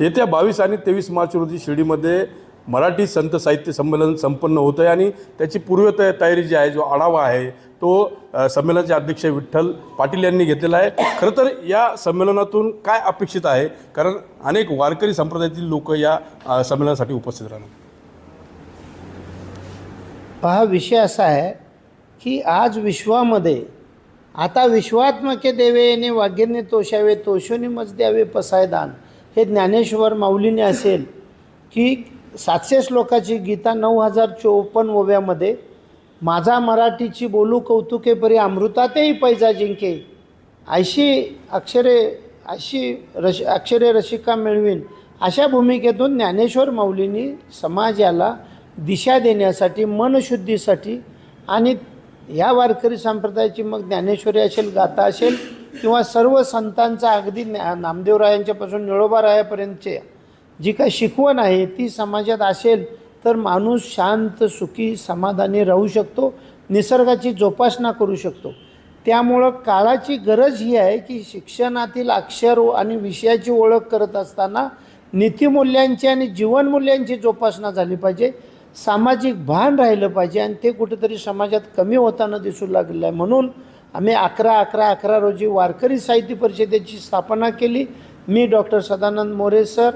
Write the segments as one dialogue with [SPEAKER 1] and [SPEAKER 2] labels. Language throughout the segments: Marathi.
[SPEAKER 1] येत्या बावीस आणि तेवीस मार्च रोजी शिर्डीमध्ये मराठी संत साहित्य संमेलन संपन्न होतं आहे आणि त्याची पूर्व तयारी जी आहे जो आढावा आहे तो संमेलनाचे अध्यक्ष विठ्ठल पाटील यांनी घेतलेला आहे. खरं तर या संमेलनातून काय अपेक्षित आहे? कारण अनेक वारकरी संप्रदायातील लोक या संमेलनासाठी उपस्थित राहणार.
[SPEAKER 2] पहा विषय असा आहे की आज विश्वामध्ये आता विश्वात्मके देवेने वाग्यने तोषावे तोषोनी मज द्यावे पसायदान. हे ज्ञानेश्वर माऊलीने असेल की सातशे श्लोकाची गीता नऊ हजार चोपन्न ओव्यामध्ये माझा मराठीची बोलू कौतुके परी अमृतातेही पैजा जिंके. अशी अक्षरे अशी रश अक्षरे रसिका मिळवीन अशा भूमिकेतून ज्ञानेश्वर माऊलींनी समाजाला दिशा देण्यासाठी मनशुद्धीसाठी आणि ह्या वारकरी संप्रदायाची मग ज्ञानेश्वरी असेल गाथा असेल किंवा सर्व संतांचा अगदी नामदेवरायांच्यापासून निळोबारायापर्यंतचे जी काही शिकवण आहे ती समाजात असेल तर माणूस शांत सुखी समाधानी राहू शकतो निसर्गाची जोपासना करू शकतो. त्यामुळं काळाची गरज ही आहे की शिक्षणातील अक्षर आणि विषयाची ओळख करत असताना नीतिमूल्यांची आणि जीवनमूल्यांची जोपासना झाली पाहिजे. सामाजिक भान राहिलं पाहिजे आणि ते कुठेतरी समाजात कमी होताना दिसू लागलेलं आहे म्हणून आम्ही अकरा अकरा अकरा रोजी वारकरी साहित्य परिषदेची स्थापना केली. मी डॉक्टर सदानंद मोरे सर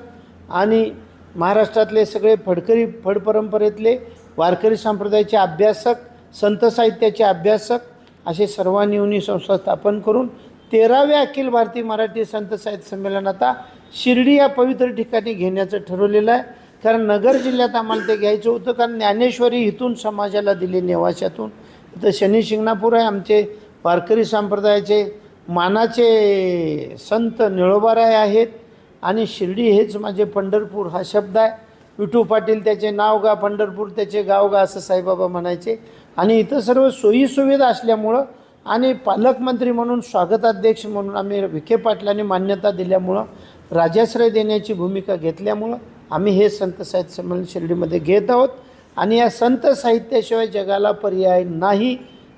[SPEAKER 2] आणि महाराष्ट्रातले सगळे फडकरी फड परंपरेतले वारकरी संप्रदायाचे अभ्यासक संत साहित्याचे अभ्यासक असे सर्वांनी येऊन संस्था स्थापन करून तेराव्या अखिल भारतीय मराठी संत साहित्य संमेलन आता शिर्डी या पवित्र ठिकाणी घेण्याचं ठरवलेलं आहे. कारण नगर जिल्ह्यात आम्हाला ते घ्यायचं होतं. कारण ज्ञानेश्वरी इथून समाजाला दिली नेवाशातून. इथं शनी शिंगणापूर आहे. आमचे वारकरी संप्रदायाचे मानाचे संत निळोबाराय आहेत आणि शिर्डी हेच माझे पंढरपूर हा शब्द आहे. विठू पाटील त्याचे नाव गा पंढरपूर त्याचे गाव गा असं साईबाबा म्हणायचे. आणि इथं सर्व सोयीसुविधा असल्यामुळं आणि पालकमंत्री म्हणून स्वागताध्यक्ष म्हणून आम्ही विखे पाटलांनी मान्यता दिल्यामुळं राजाश्रय देण्याची भूमिका घेतल्यामुळं आम्ही हे संत साहित्य संमेलन शिर्डीमध्ये घेत आहोत. आणि या संत साहित्याशिवाय जगाला पर्याय नाही.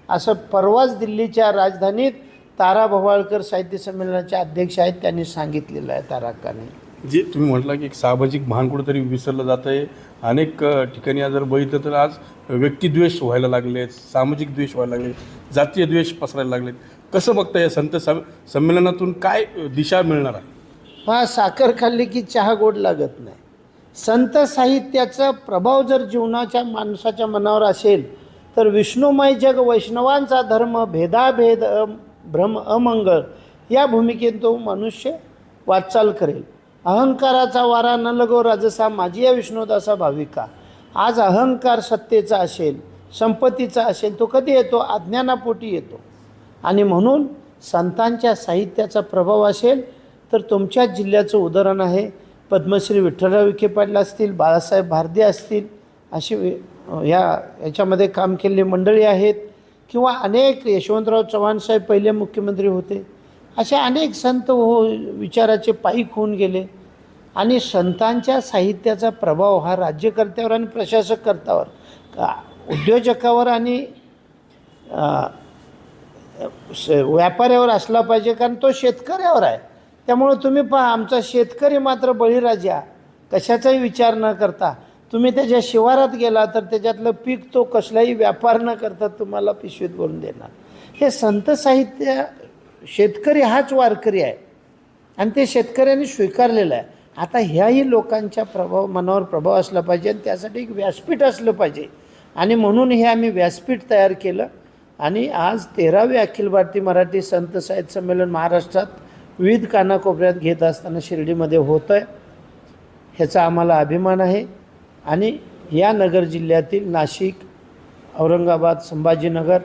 [SPEAKER 2] असं परवाच दिल्लीच्या राजधानीत तारा भवाळकर साहित्य संमेलनाचे अध्यक्ष आहेत त्यांनी सांगितलेलं आहे ताराकाने.
[SPEAKER 1] जे तुम्ही म्हटलं की एक सामाजिक भान कुठंतरी विसरलं जातं आहे. अनेक ठिकाणी जर बघितलं तर आज व्यक्तिद्वेष व्हायला लागले सामाजिक द्वेष व्हायला लागले जातीय द्वेष पसरायला लागलेत कसं बघता या संत सम संमेलनातून काय दिशा मिळणार आहे?
[SPEAKER 2] हा साखर खाल्ली की चहा गोड लागत नाही. संत साहित्याचा प्रभाव जर जीवनाच्या माणसाच्या मनावर असेल तर विष्णुमय जग वैष्णवांचा धर्म भेदाभेद भ्रम अमंगळ या भूमिकेत तो मनुष्य वाटचाल करेल. अहंकाराचा वारा न लगो राजसा माझी या विष्णुदासा भाविका. आज अहंकार सत्तेचा असेल संपत्तीचा असेल तो कधी येतो? अज्ञानापोटी येतो. आणि म्हणून संतांच्या साहित्याचा प्रभाव असेल तर तुमच्याच जिल्ह्याचं उदाहरण आहे. पद्मश्री विठ्ठलराव विखे पाटील असतील बाळासाहेब भारदे असतील अशी या याच्यामध्ये काम केलेली मंडळी आहेत किंवा अनेक यशवंतराव चव्हाण साहेब पहिले मुख्यमंत्री होते. असे अनेक संत हो विचाराचे पायीक होऊन गेले. आणि संतांच्या साहित्याचा प्रभाव हा राज्यकर्त्यावर आणि प्रशासक कर्त्यावर उद्योजकावर आणि स- व्यापाऱ्यावर असला पाहिजे कारण तो शेतकऱ्यावर आहे. त्यामुळं तुम्ही पहा आमचा शेतकरी मात्र बळीराजा कशाचाही विचार न करता. तुम्ही त्याच्या शिवारात गेला तर त्याच्यातलं पीक तो कसलाही व्यापार न करता तुम्हाला पिशवीत भरून देणार. हे संत साहित्य शेतकरी हाच वारकरी आहे. आणि ते शेतकऱ्यांनी स्वीकारलेलं आहे. आता ह्याही लोकांच्या प्रभाव मनावर प्रभाव असला पाहिजे आणि त्यासाठी एक व्यासपीठ असलं पाहिजे. आणि म्हणून हे आम्ही व्यासपीठ तयार केलं. आणि आज तेरावे अखिल भारतीय मराठी संत साहित्य संमेलन महाराष्ट्रात विविध कानाकोपऱ्यात घेत असताना शिर्डीमध्ये होतं आहे ह्याचा आम्हाला अभिमान आहे. आणि या नगर जिल्ह्यातील नाशिक औरंगाबाद संभाजीनगर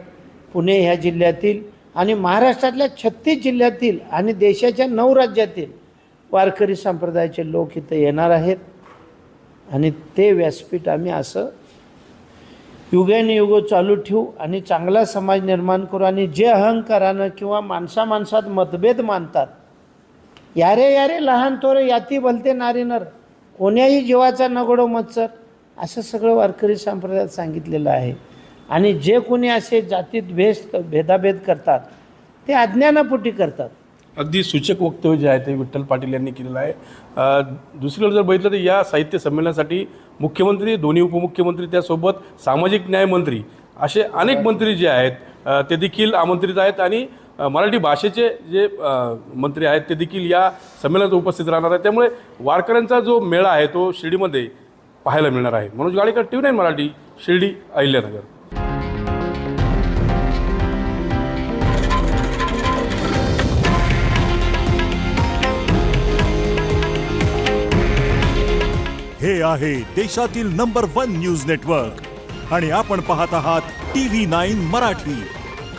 [SPEAKER 2] पुणे ह्या जिल्ह्यातील आणि महाराष्ट्रातल्या छत्तीस जिल्ह्यातील आणि देशाच्या नऊ राज्यातील वारकरी संप्रदायाचे लोक इथं येणार आहेत. आणि ते व्यासपीठ आम्ही असं युगानुयुग चालू ठेवू आणि चांगला समाज निर्माण करू आणि जे अहंकारानं किंवा माणसा माणसात मतभेद मानतात यारे यारे लहान थोरे याती भलते नारी नर. कोण्याही जीवाचा नगडो मत्सर असं सगळं वारकरी संप्रदायात सांगितलेलं आहे. आणि जे कोणी असे जातीत भेद भेदाभेद करतात ते अज्ञानापोटी करतात.
[SPEAKER 1] अगदी सूचक वक्तव्य जे आहे ते विठ्ठल पाटील यांनी केलेलं आहे. दुसरीकडे जर बघितलं तर या साहित्य संमेलनासाठी मुख्यमंत्री दोन्ही उपमुख्यमंत्री त्यासोबत सामाजिक न्याय मंत्री असे अनेक मंत्री जे आहेत ते देखील आमंत्रित आहेत. आणि मराठी भाषेचे जे मंत्री आहेत ते देखील या संमेलनात उपस्थित राहणार आहेत. त्यामुळे वारकऱ्यांचा जो मेळा आहे तो शिर्डीमध्ये पाहायला मिळणार आहे. Manoj Gadekar T V Marathi Shirdi Ahilyanagar.
[SPEAKER 3] हे आहे देशातील नंबर वन न्यूज नेटवर्क आणि आपण पाहत आहात टी व्ही नाईन मराठी.